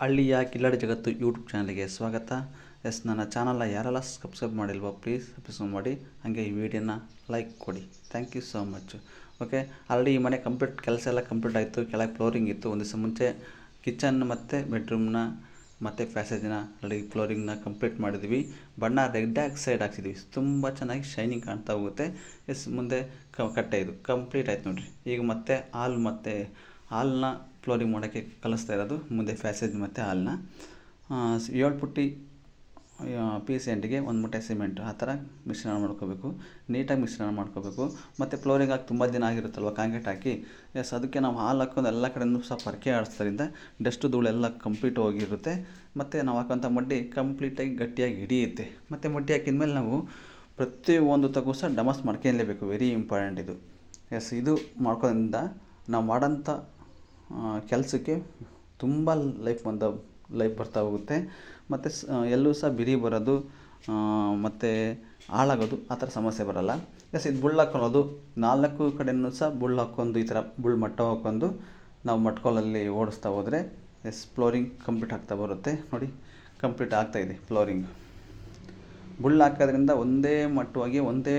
ಹಳ್ಳಿಯ ಕಿಲ್ಲಡಿ ಜಗತ್ತು ಯೂಟ್ಯೂಬ್ ಚಾನಲ್ಗೆ ಸ್ವಾಗತ. ಎಸ್, ನನ್ನ ಚಾನಲ್ನ ಯಾರೆಲ್ಲ ಸಬ್ಸ್ಕ್ರೈಬ್ ಮಾಡಿಲ್ವೋ ಪ್ಲೀಸ್ ಸಬ್ಸ್ಕ್ರೈಬ್ ಮಾಡಿ. ಹಾಗೆ ಈ ವಿಡಿಯೋನ ಲೈಕ್ ಕೊಡಿ. Thank you so much. Okay, already ಈ ಮನೆ ಕಂಪ್ಲೀಟ್, ಕೆಲಸ ಎಲ್ಲ ಕಂಪ್ಲೀಟ್ ಆಯಿತು. ಕೆಳಗೆ ಫ್ಲೋರಿಂಗ್ ಇತ್ತು. ಒಂದು ದಿವಸ ಮುಂಚೆ ಕಿಚನ್ ಮತ್ತು ಬೆಡ್ರೂಮ್ನ ಮತ್ತು ಪ್ಯಾಸೇಜ್ನ ಆಲ್ರೆಡಿ ಫ್ಲೋರಿಂಗ್ನ ಕಂಪ್ಲೀಟ್ ಮಾಡಿದ್ವಿ. ಬಣ್ಣ ರೆಡ್ ಆಕ್ಸೈಡ್ ಹಾಕ್ಸಿದ್ವಿ. ತುಂಬ ಚೆನ್ನಾಗಿ ಶೈನಿಂಗ್ ಕಾಣ್ತಾ ಹೋಗುತ್ತೆ. ಎಸ್, ಮುಂದೆ ಕ, ಕಟ್ಟೆ ಇದು ಕಂಪ್ಲೀಟ್ ಆಯ್ತು ನೋಡಿರಿ. ಈಗ ಮತ್ತೆ ಹಾಲ್ ಮತ್ತು ಹಾಲ್ನ ಫ್ಲೋರಿಂಗ್ ಮಾಡೋಕ್ಕೆ ಕಲಿಸ್ತಾ ಇರೋದು, ಮುಂದೆ ಫ್ಯಾಸೇಜ್ ಮತ್ತು ಹಾಲ್ನ ಏಳು ಪುಟ್ಟಿ ಪಿ ಸಿ ಎಂಟಿಗೆ ಒಂದು ಮೂಟೆ ಸಿಮೆಂಟ್ ಆ ಥರ ಮಿಶ್ರಣ ಮಾಡ್ಕೋಬೇಕು. ನೀಟಾಗಿ ಮಿಶ್ರಣ ಮಾಡ್ಕೋಬೇಕು. ಮತ್ತು ಫ್ಲೋರಿಂಗ್ ಹಾಕಿ ತುಂಬ ದಿನ ಆಗಿರುತ್ತಲ್ವ, ಕಾಂಕ್ರೀಟ್ ಹಾಕಿ. ಎಸ್ ಅದಕ್ಕೆ ನಾವು ಹಾಲು ಹಾಕೊಂಡು ಎಲ್ಲ ಕಡೆಯೂ ಸಹ ಪರಕೆ ಆಡಿಸೋದ್ರಿಂದ ಡಸ್ಟು ಧೂಳೆಲ್ಲ ಕಂಪ್ಲೀಟ್ ಹೋಗಿರುತ್ತೆ. ಮತ್ತು ನಾವು ಹಾಕೋಂಥ ಮಡ್ಡಿ ಕಂಪ್ಲೀಟಾಗಿ ಗಟ್ಟಿಯಾಗಿ ಹಿಡಿಯುತ್ತೆ. ಮತ್ತು ಮಡ್ಡಿ ಹಾಕಿದ್ಮೇಲೆ ನಾವು ಪ್ರತಿಯೊಂದು ತಗು ಸಹ ಡಮಸ್ ಮಾಡ್ಕೊಳ್ಳೇಬೇಕು ವೆರಿ ಇಂಪಾರ್ಟೆಂಟ್ ಇದು. ಎಸ್ ಇದು ಮಾಡ್ಕೋದ್ರಿಂದ ನಾವು ಮಾಡೋಂಥ ಕೆಲಸಕ್ಕೆ ತುಂಬ ಲೈಫ್ ಬಂದ ಲೈಫ್ ಬರ್ತಾ ಹೋಗುತ್ತೆ. ಮತ್ತು ಸ್ ಎಲ್ಲೂ ಸಹ ಬಿರಿ ಬರೋದು ಮತ್ತು ಹಾಳಾಗೋದು, ಆ ಥರ ಸಮಸ್ಯೆ ಬರೋಲ್ಲ. ಎಸ್ ಇದು ಬುಳ್ಳು ಹಾಕ್ಕೊಳ್ಳೋದು. ನಾಲ್ಕು ಕಡೆಯೂ ಸಹ ಬುಳ್ಳು ಹಾಕ್ಕೊಂಡು ಈ ಥರ ಬುಳ್ಳು ಮಟ್ಟ ಹಾಕ್ಕೊಂಡು ನಾವು ಮಟ್ಕೋಲಲ್ಲಿ ಓಡಿಸ್ತಾ ಹೋದರೆ ಎಸ್ ಫ್ಲೋರಿಂಗ್ ಕಂಪ್ಲೀಟ್ ಆಗ್ತಾ ಬರುತ್ತೆ. ನೋಡಿ ಕಂಪ್ಲೀಟ್ ಆಗ್ತಾಯಿದೆ ಫ್ಲೋರಿಂಗ್ ಬುಳ್ಳು ಹಾಕೋದ್ರಿಂದ ಒಂದೇ ಮಟ್ಟವಾಗಿ, ಒಂದೇ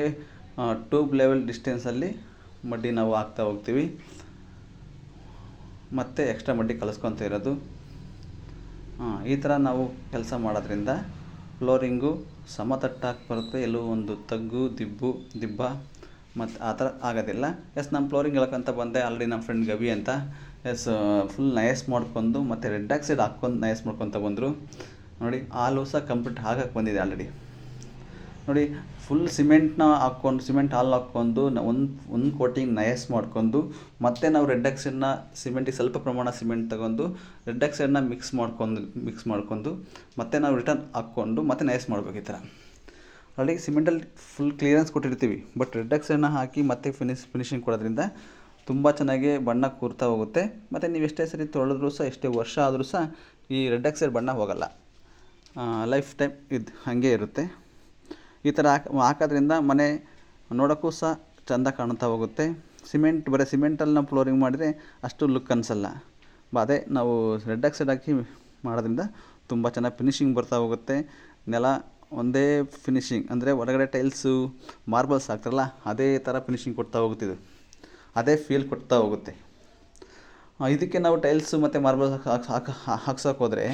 ಟ್ಯೂಬ್ ಲೆವೆಲ್ ಡಿಸ್ಟೆನ್ಸಲ್ಲಿ ಮಡ್ಡಿ ನಾವು ಹಾಕ್ತಾ ಹೋಗ್ತೀವಿ. ಮತ್ತು ಎಕ್ಸ್ಟ್ರಾ ಮಡ್ಡಿ ಕಲಿಸ್ಕೊತ ಇರೋದು. ಈ ಥರ ನಾವು ಕೆಲಸ ಮಾಡೋದ್ರಿಂದ ಫ್ಲೋರಿಂಗು ಸಮತಟ್ಟಾಗಿ ಬರುತ್ತೆ. ಎಲ್ಲೂ ಒಂದು ತಗ್ಗು, ದಿಬ್ಬು, ದಿಬ್ಬ ಮತ್ತು ಆ ಥರ ಆಗೋದಿಲ್ಲ. ಎಸ್ ನಮ್ಮ ಫ್ಲೋರಿಂಗ್ ಹೇಳಕ್ಕಂತ ಬಂದೆ. ಆಲ್ರೆಡಿ ನಮ್ಮ ಫ್ರೆಂಡ್ ಗವಿ ಅಂತ. ಎಸ್ ಫುಲ್ ನಯಸ್ ಮಾಡ್ಕೊಂಡು ಮತ್ತು ರೆಡ್ ಆಕ್ಸೈಡ್ ಹಾಕ್ಕೊಂಡು ನಯಸ್ ಮಾಡ್ಕೊತ ಬಂದರು. ನೋಡಿ ಆಲೂ ಸಹ ಕಂಪ್ಲೀಟ್ ಆಗಕ್ಕೆ ಬಂದಿದೆ ಆಲ್ರೆಡಿ ನೋಡಿ ಫುಲ್ ಸಿಮೆಂಟ್ನ ಹಾಕ್ಕೊಂಡು ಸಿಮೆಂಟ್ ಹಾಲು ಹಾಕ್ಕೊಂಡು ಒಂದು ಒಂದು ಕೋಟಿಂಗ್ ನಯಸ್ ಮಾಡ್ಕೊಂಡು, ಮತ್ತೆ ನಾವು ರೆಡ್ ಆಕ್ಸೈಡ್ನ ಸಿಮೆಂಟಿಗೆ ಸ್ವಲ್ಪ ಪ್ರಮಾಣ ಸಿಮೆಂಟ್ ತಗೊಂಡು ರೆಡ್ ಆಕ್ಸೈಡ್ನ ಮಿಕ್ಸ್ ಮಾಡ್ಕೊಂಡು ಮಿಕ್ಸ್ ಮಾಡ್ಕೊಂಡು, ಮತ್ತೆ ನಾವು ರಿಟರ್ನ್ ಹಾಕ್ಕೊಂಡು, ಮತ್ತೆ ನಯಸ್ ಮಾಡಬೇಕು ಈ ಥರ. ಆಲ್ರೆಡಿ ಸಿಮೆಂಟಲ್ಲಿ ಫುಲ್ ಕ್ಲಿಯರೆನ್ಸ್ ಕೊಟ್ಟಿರ್ತೀವಿ ಬಟ್ ರೆಡ್ ಆಕ್ಸೈಡ್ನ ಹಾಕಿ ಮತ್ತೆ ಫಿನಿಶ್ ಫಿನಿಶಿಂಗ್ ಕೊಡೋದ್ರಿಂದ ತುಂಬ ಚೆನ್ನಾಗಿ ಬಣ್ಣ ಕೂರ್ತಾ ಹೋಗುತ್ತೆ. ಮತ್ತು ನೀವು ಎಷ್ಟೇ ಸರಿ ತೊಳೆದ್ರೂ ಸಹ, ಎಷ್ಟೇ ವರ್ಷ ಆದರೂ ಸಹ ಈ ರೆಡ್ ಆಕ್ಸೈಡ್ ಬಣ್ಣ ಹೋಗಲ್ಲ. ಲೈಫ್ ಟೈಮ್ ಇದು ಹಾಗೆ ಇರುತ್ತೆ. ಈ ಥರ ಹಾಕಿ, ಹಾಕೋದ್ರಿಂದ ಮನೆ ನೋಡೋಕ್ಕೂ ಸಹ ಚೆಂದ ಕಾಣ್ತಾ ಹೋಗುತ್ತೆ. ಸಿಮೆಂಟ್, ಬರೀ ಸಿಮೆಂಟಲ್ಲಿ ನಾವು ಫ್ಲೋರಿಂಗ್ ಮಾಡಿದರೆ ಅಷ್ಟು ಲುಕ್ ಅನಿಸಲ್ಲ. ಅದೇ ನಾವು ರೆಡ್ ಆಕ್ಸೈಡ್ ಹಾಕಿ ಮಾಡೋದ್ರಿಂದ ತುಂಬ ಚೆನ್ನಾಗಿ ಫಿನಿಶಿಂಗ್ ಬರ್ತಾ ಹೋಗುತ್ತೆ. ನೆಲ ಒಂದೇ ಫಿನಿಶಿಂಗ್, ಅಂದರೆ ಹೊರಗಡೆ ಟೈಲ್ಸು, ಮಾರ್ಬಲ್ಸ್ ಹಾಕ್ತಾರಲ್ಲ, ಅದೇ ಥರ ಫಿನಿಶಿಂಗ್ ಕೊಡ್ತಾ ಹೋಗುತ್ತಿದ್ದು ಅದೇ ಫೀಲ್ ಕೊಡ್ತಾ ಹೋಗುತ್ತೆ. ಇದಕ್ಕೆ ನಾವು ಟೈಲ್ಸು ಮತ್ತು ಮಾರ್ಬಲ್ಸ್ ಹಾಕಿ ಹಾಕಿ ಹಾಕ್ಸೋಕೆ ಹೋದರೆ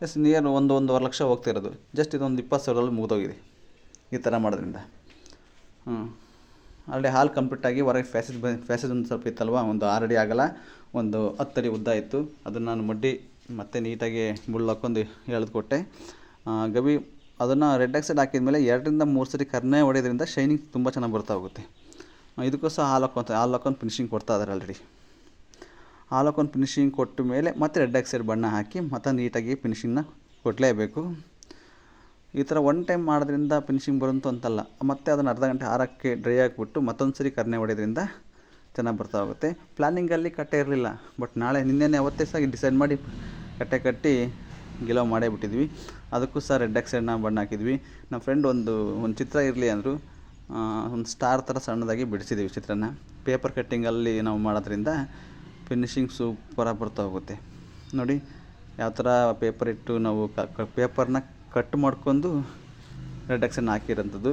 ಜಸ್ಟ್ ನಿಯರ್ ಒಂದು, ಒಂದೂವರೆ ಲಕ್ಷ ಹೋಗ್ತಿರೋದು ಜಸ್ಟ್ ಇದೊಂದು ಇಪ್ಪತ್ತು ಸಾವಿರದಲ್ಲಿ ಮುಗಿದೋಗಿದೆ. ಈ ಥರ ಮಾಡೋದ್ರಿಂದ. ಆಲ್ರೆಡಿ ಹಾಲು ಕಂಪ್ಲೀಟಾಗಿ ಹೊರಗೆ ಫ್ಯಾಸೇಜ್ ಬ ಫ್ಯಾಸೇಜ್ ಒಂದು ಸ್ವಲ್ಪ ಇತ್ತಲ್ವ? ಒಂದು ಆರು ಅಡಿ ಆಗಲ್ಲ, ಒಂದು ಹತ್ತು ಅಡಿ ಉದ್ದ ಇತ್ತು. ಅದನ್ನು ನಾನು ಮಡ್ಡಿ ಮತ್ತೆ ನೀಟಾಗಿ ಮುಳ್ಳು ಹಾಕ್ಕೊಂಡು ಎಳೆದುಕೊಟ್ಟೆ. ಗವಿ, ಅದನ್ನು ರೆಡ್ ಆಕ್ಸೈಡ್ ಹಾಕಿದ್ಮೇಲೆ ಎರಡರಿಂದ ಮೂರು ಸರಿ ಕರ್ನೆ ಹೊಡೆಯೋದ್ರಿಂದ ಶೈನಿಂಗ್ ತುಂಬ ಚೆನ್ನಾಗಿ ಬರ್ತಾ ಹೋಗುತ್ತೆ. ಇದಕ್ಕೂ ಸಹ ಹಾಲು ಹಾಕೊಂತ, ಹಾಲು ಹಾಕೊಂಡು ಫಿನಿಶಿಂಗ್ ಕೊಡ್ತಾ ಇದ್ದಾರೆ ಆಲ್ರೆಡಿ ಹಾಲು ಹಾಕೊಂಡು ಫಿನಿಶಿಂಗ್ ಕೊಟ್ಟ ಮೇಲೆ ಮತ್ತೆ ರೆಡ್ ಆಕ್ಸೈಡ್ ಬಣ್ಣ ಹಾಕಿ ಮತ್ತೆ ನೀಟಾಗಿ ಫಿನಿಶಿಂಗ್ನ ಕೊಡಲೇಬೇಕು. ಈ ಥರ ಒನ್ ಟೈಮ್ ಮಾಡೋದ್ರಿಂದ ಫಿನಿಶಿಂಗ್ ಬರುತ್ತೋ ಅಂತಲ್ಲ. ಮತ್ತೆ ಅದನ್ನು ಅರ್ಧ ಗಂಟೆ ಆರಕ್ಕೆ ಡ್ರೈ ಆಗಿಬಿಟ್ಟು ಮತ್ತೊಂದು ಸರಿ ಕರ್ನೆ ಹೊಡೆಯೋದ್ರಿಂದ ಚೆನ್ನಾಗಿ ಬರ್ತಾ ಹೋಗುತ್ತೆ. ಪ್ಲ್ಯಾನಿಂಗಲ್ಲಿ ಕಟ್ಟೆ ಇರಲಿಲ್ಲ. ಬಟ್ ನಾಳೆ ನಿನ್ನೆನೇ ಅವತ್ತೇ ಸಹ ಡಿಸೈಡ್ ಮಾಡಿ ಕಟ್ಟೆ ಕಟ್ಟಿ ಗಿಲೋ ಮಾಡೇ ಬಿಟ್ಟಿದ್ವಿ. ಅದಕ್ಕೂ ಸಹ ರೆಡ್ ಆಕ್ಸೈಡ್ನ ಬಣ್ಣ ಹಾಕಿದ್ವಿ. ನಮ್ಮ ಫ್ರೆಂಡ್ ಒಂದು ಒಂದು ಚಿತ್ರ ಇರಲಿ ಅಂದರು. ಒಂದು ಸ್ಟಾರ್ ಥರ ಸಣ್ಣದಾಗಿ ಬಿಡಿಸಿದ್ದೀವಿ ಚಿತ್ರನ. ಪೇಪರ್ ಕಟ್ಟಿಂಗಲ್ಲಿ ನಾವು ಮಾಡೋದ್ರಿಂದ ಫಿನಿಶಿಂಗ್ ಸೂಪರಾಗಿ ಬರ್ತಾ ಹೋಗುತ್ತೆ. ನೋಡಿ, ಯಾವ ಥರ ಪೇಪರ್ ಇಟ್ಟು ನಾವು ಕ ಪೇಪರ್ನ ಕಟ್ ಮಾಡ್ಕೊಂಡು ರೆಡ್ ಆಕ್ಸೈಡ್ನ ಹಾಕಿರೋಂಥದ್ದು.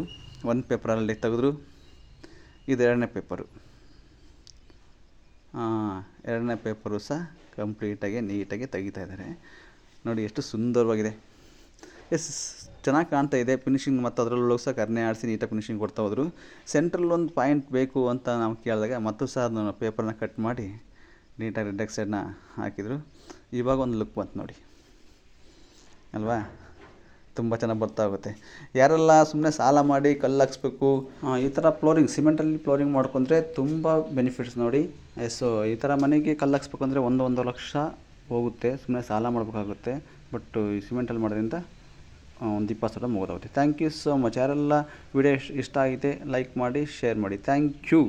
ಒಂದು ಪೇಪರಲ್ಲಿ ತೆಗೆದ್ರು. ಇದು ಎರಡನೇ ಪೇಪರು ಎರಡನೇ ಪೇಪರು ಸಹ ಕಂಪ್ಲೀಟಾಗಿ ನೀಟಾಗಿ ತೆಗಿತಾ ಇದ್ದಾರೆ. ನೋಡಿ ಎಷ್ಟು ಸುಂದರವಾಗಿದೆ. ಎಸ್ ಚೆನ್ನಾಗಿ ಕಾಣ್ತಾ ಇದೆ. ಫಿನಿಶಿಂಗ್ ಮತ್ತು ಅದರಲ್ಲೂ ಸಹ ಕರ್ನೆ ಆಡಿಸಿ ನೀಟಾಗಿ ಫಿನಿಶಿಂಗ್ ಕೊಡ್ತಾ ಹೋದರು. ಸೆಂಟ್ರಲ್ಲಿ ಒಂದು ಪಾಯಿಂಟ್ ಬೇಕು ಅಂತ ನಾವು ಕೇಳಿದಾಗ ಮತ್ತು ಸಹ ಅದನ್ನು ಪೇಪರ್ನ ಕಟ್ ಮಾಡಿ ನೀಟಾಗಿ ರೆಡ್ ಎಕ್ಸೈಡ್ನ ಹಾಕಿದರು. ಇವಾಗ ಒಂದು ಲುಕ್ ಬಂತು ನೋಡಿ. ಅಲ್ವಾ? ತುಂಬ ಚೆನ್ನಾಗಿ ಬರ್ತಾ ಹೋಗುತ್ತೆ. ಯಾರೆಲ್ಲ ಸುಮ್ಮನೆ ಸಾಲ ಮಾಡಿ ಕಲ್ಲು ಹಾಕ್ಸ್ಬೇಕು ಈ ಥರ ಫ್ಲೋರಿಂಗ್ ಸಿಮೆಂಟಲ್ಲಿ ಫ್ಲೋರಿಂಗ್ ಮಾಡ್ಕೊಂಡ್ರೆ ತುಂಬ ಬೆನಿಫಿಟ್ಸ್ ನೋಡಿ. ಸೊ ಈ ಥರ ಮನೆಗೆ ಕಲ್ಲು ಹಾಕ್ಸ್ಬೇಕು ಅಂದರೆ ಒಂದು ಒಂದು ಲಕ್ಷ ಹೋಗುತ್ತೆ ಸುಮ್ಮನೆ ಸಾಲ ಮಾಡಬೇಕಾಗುತ್ತೆ. ಬಟ್ ಈ ಸಿಮೆಂಟಲ್ಲಿ ಮಾಡೋದ್ರಿಂದ ಒಂದು ಇಪ್ಪತ್ತು ಸಾವಿರ ಮುಗಿದೋಗುತ್ತೆ. ಥ್ಯಾಂಕ್ ಯು ಸೊ ಮಚ್ ಯಾರೆಲ್ಲ ವಿಡಿಯೋ ಇಷ್ಟ ಆಗಿದೆ ಲೈಕ್ ಮಾಡಿ ಶೇರ್ ಮಾಡಿ. Thank you